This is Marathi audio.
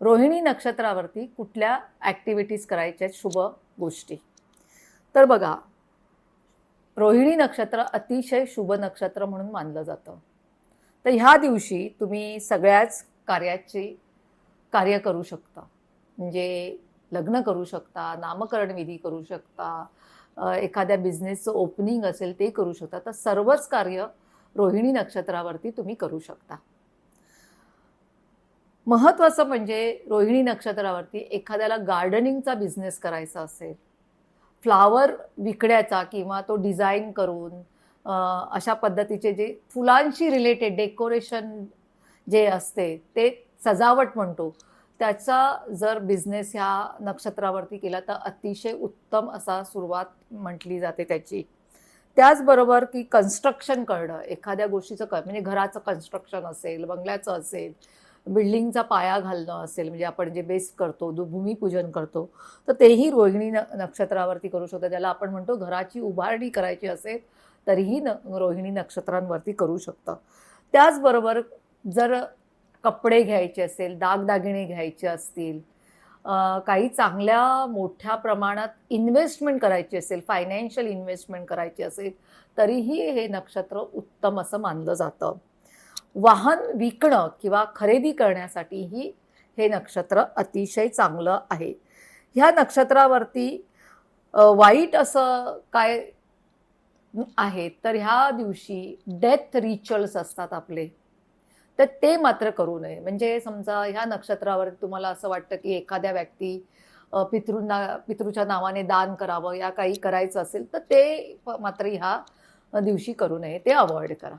रोहिणी नक्षत्रावरती कुठल्या ॲक्टिव्हिटीज करायच्या आहेत शुभ गोष्टी? तर बघा रोहिणी नक्षत्र अतिशय शुभ नक्षत्र म्हणून मानलं जातं. तर ह्या दिवशी तुम्ही सगळ्याच कार्याची कार्य करू शकता. म्हणजे लग्न करू शकता नामकरण विधी करू शकता एखाद्या बिझनेसचं ओपनिंग असेल ते करू शकता. तर सर्वच कार्य रोहिणी नक्षत्रावरती तुम्ही करू शकता. महत्त्वाचं म्हणजे रोहिणी नक्षत्रावरती एखाद्याला गार्डनिंगचा बिझनेस करायचा असेल फ्लावर विकण्याचा किंवा तो डिझाईन करून अशा पद्धतीचे जे फुलांशी रिलेटेड डेकोरेशन जे असते ते सजावट म्हणतो त्याचा जर बिझनेस ह्या नक्षत्रावरती केला तर अतिशय उत्तम असा सुरुवात म्हटली जाते त्याची. त्याचबरोबर की कन्स्ट्रक्शन करणं एखाद्या गोष्टीचं क म्हणजे घराचं कन्स्ट्रक्शन असेल बंगल्याचं असेल बिल्डिंगचा पाया घालणं असेल म्हणजे आपण जे बेस करतो जो भूमिपूजन करतो तर तेही रोहिणी न नक्षत्रावरती करू शकतो. ज्याला आपण म्हणतो घराची उभारणी करायची असेल तरीही न रोहिणी नक्षत्रांवरती करू शकतं. त्याचबरोबर जर कपडे घ्यायचे असेल दागदागिने घ्यायचे असतील काही चांगल्या मोठ्या प्रमाणात इन्व्हेस्टमेंट करायची असेल फायनान्शियल इन्व्हेस्टमेंट करायची असेल तरीही हे नक्षत्र उत्तम असं मानलं जातं. वाहन विकणं किंवा खरेदी करण्यासाठीही हे नक्षत्र अतिशय चांगलं आहे. ह्या नक्षत्रावरती वाईट असं काय आहे तर ह्या दिवशी डेथ रिच्युअल्स असतात आपले. तर ते मात्र करू नये. म्हणजे समजा ह्या नक्षत्रावर तुम्हाला असं वाटतं की एखाद्या व्यक्ती पितृंना पितृच्या नावाने दान करावं या काही करायचं असेल तर ते मात्र ह्या दिवशी करू नये. ते अवॉइड करा.